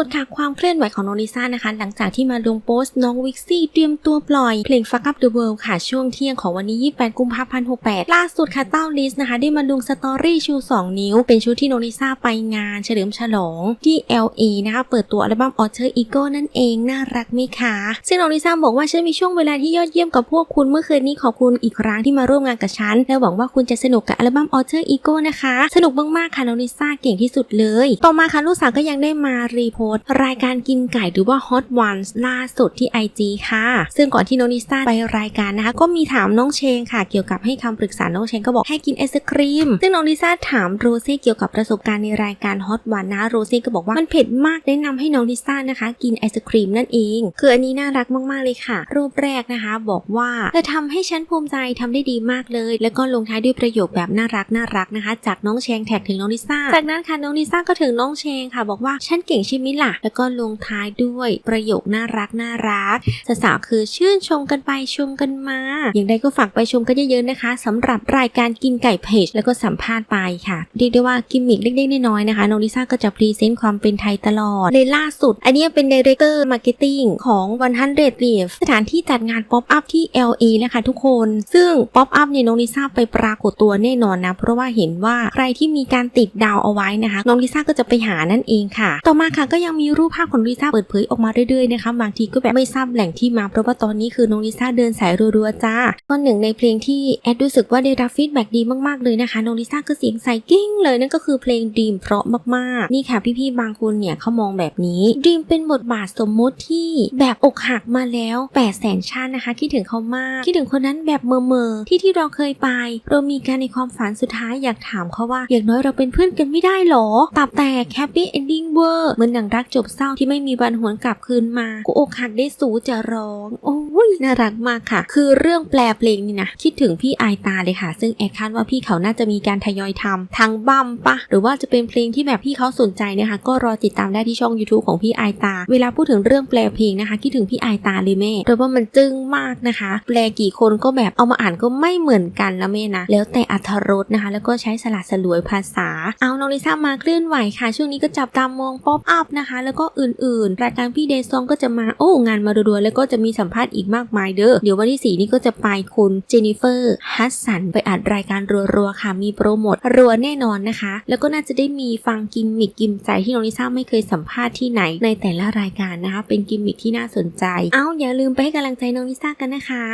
สุดค่ะความเคลื่อนไหวของน้องลิซ่านะคะ หลังจากที่มาลงโพสต์น้องวิกซี่เตรียมตัวปล่อย เพลง Fuck Up the World ค่ะ ช่วงเที่ยงของวันนี้ 28 กุมภาพันธ์ 68 ล่าสุดค่ะเต้าลิสนะคะ ได้มาลงสตอรี่ชู 2 นิ้ว เป็นชุดที่น้องลิซ่าไปงานเฉลิมฉลองที่ LA นะคะเปิดตัวอัลบั้ม Alter Ego นั่นเองน่ารักไหมคะซึ่งน้องลิซ่าบอกว่าฉันมีช่วงเวลาที่ยอดเยี่ยมกับพวกคุณเมื่อคืนนี้ขอบคุณอีกครั้งที่มาร่วมงานกับฉันและหวังว่าคุณจะสนุกกับอัลบั้ม Alter Ego นะคะ สนุกมากๆค่ะน้องลิซ่าเก่งที่สุดเลย ต่อมาค่ะลูกสาวก็ยังได้มารีโพสต์รายการกินไก่หรือว่า Hot Ones ล่าสุดที่ IG ค่ะ ซึ่งก่อนที่น้องลิซ่าไปรายการนะคะ ก็มีถามน้องเชงค่ะ เกี่ยวกับให้คำปรึกษาน้องเชงก็บอกให้กินไอศครีม ซึ่งน้องลิซ่าถามโรซี่เกี่ยวกับประสบการณ์ในรายการ Hot One นะโรซี่ก็บอกว่ามันเผ็ดมากแนะนำให้น้องลิซ่านะคะ กินไอศครีมนั่นเอง คืออันนี้น่ารักมากๆเลยค่ะ รูปแรกนะคะ บอกว่าเธอทำให้ฉันภูมิใจทำได้ดีมากเลย แล้วก็ลงท้ายด้วยประโยคแบบน่ารักน่ารักนะคะ จากน้องเชงแท็กถึงน้องลิซ่าจากนั้นค่ะน้องลิซ่าก็ถึงน้องเชงค่ะ บอกว่าฉันเก่งใช่ไหมล่ะ แล้วก็ลงท้ายด้วยประโยคน่ารักน่ารักสาวๆคือชื่นชมกันไปชมกันมา อย่างไรก็ฝากไปชมกันเยอะๆนะคะสำหรับรายการกินไก่เพจแล้วก็สัมภาษณ์ไปค่ะเรียกได้ว่ากิมมิกเล็กๆน้อยๆนะคะน้องลิซ่าก็จะพรีเซนต์ความเป็นไทยตลอดเลยล่าสุด อันนี้เป็นดีเรคเตอร์มาร์เก็ตติ้งของ100 Leaf สถานที่จัดงานป๊อปอัพที่ LA นะคะทุกคน ซึ่งป๊อปอัพเนี่ยน้องลิซ่าไปปรากฏตัวแน่นอนนะเพราะว่าเห็นว่าใครที่มีการติดดาวเอาไว้นะคะน้องลิซ่าก็จะไปหานั่นเองค่ะ ต่อมาค่ะก็ยังมีรูปภาพของลิซ่าเปิดเผยออกมาเรื่อยๆนะคะบางทีก็แบบไม่ทราบแหล่งที่มาเพราะว่าตอนนี้คือน้องลิซ่าเดินสายรัวๆจ้าก็หนึ่งในเพลงที่แอดรู้สึกว่าได้รับฟีดแบ็กดีมากๆเลยนะคะน้องลิซ่าก็เสียงใสกิ้งเลยนั่นก็คือเพลงดีมเพราะมากๆนี่ค่ะพี่ๆบางคนเนี่ยเขามองแบบนี้ดีมเป็นบทบาทสมมุติที่แบบอกหักมาแล้ว8 0 0แสนชาตินะคะคิดถึงเขามาก คิดถึงคนนั้นแบบเมอเมอๆที่ที่เราเคยไป เรามีการในความฝันสุดท้ายอยากถามเขาว่า อย่างน้อยเราเป็นเพื่อนกันไม่ได้หรอตับแตกแฮปปี้เอนดิ้งเวอร์ เหมือนหนังรักจบเศร้าที่ไม่มีวันหวนกลับคืนมากูอกหักได้สูจะร้อง โอ้ยน่ารักมากค่ะ คือเรื่องแปลเพลงนี่นะคิดถึงพี่ไอตาเลยค่ะ ซึ่งแอดคาดว่าพี่เขาน่าจะมีการทยอยทำทางบัมปะ หรือว่าจะเป็นเพลงที่แบบพี่เขาสนใจนะคะ ก็รอติดตามได้ที่ช่อง YouTube ของพี่ไอตา เวลาพูดถึงเรื่องแปลเพลงนะคะ คิดถึงพี่ไอตาเลยแม่เพราะว่ามันจึ้งมากนะคะ แปลกี่คนก็แบบเอามาอ่านก็ไม่เหมือนกันแล้วแม่นะ แล้วแต่อัธรสนะคะ แล้วก็ใช้สลัดสลวยภาษา เอาน้องลิซ่ามาเคลื่อนไหวค่ะ ช่วงนี้ก็จับตามองป๊อปอัพนะคะ แล้วก็อื่นๆ รายการพี่เดซองก็จะมาโอ้งานมารัวๆแล้วก็จะมีสัมภาษณ์อีกมากมายเด้อเดี๋ยววันที่ 4 นี้ก็จะไปคุณเจนนิเฟอร์ฮัสสันไปอัดรายการรัวๆค่ะมีโปรโมทรัวแน่นอนนะคะ แล้วก็น่าจะได้มีฟังกิมมิกกิมใจที่น้องลิซ่าไม่เคยสัมภาษณ์ที่ไหนในแต่ละรายการนะคะเป็นกิมมิกที่น่าสนใจ เอ้าอย่าลืมไปให้กำลังใจน้องลิซ่ากันนะคะ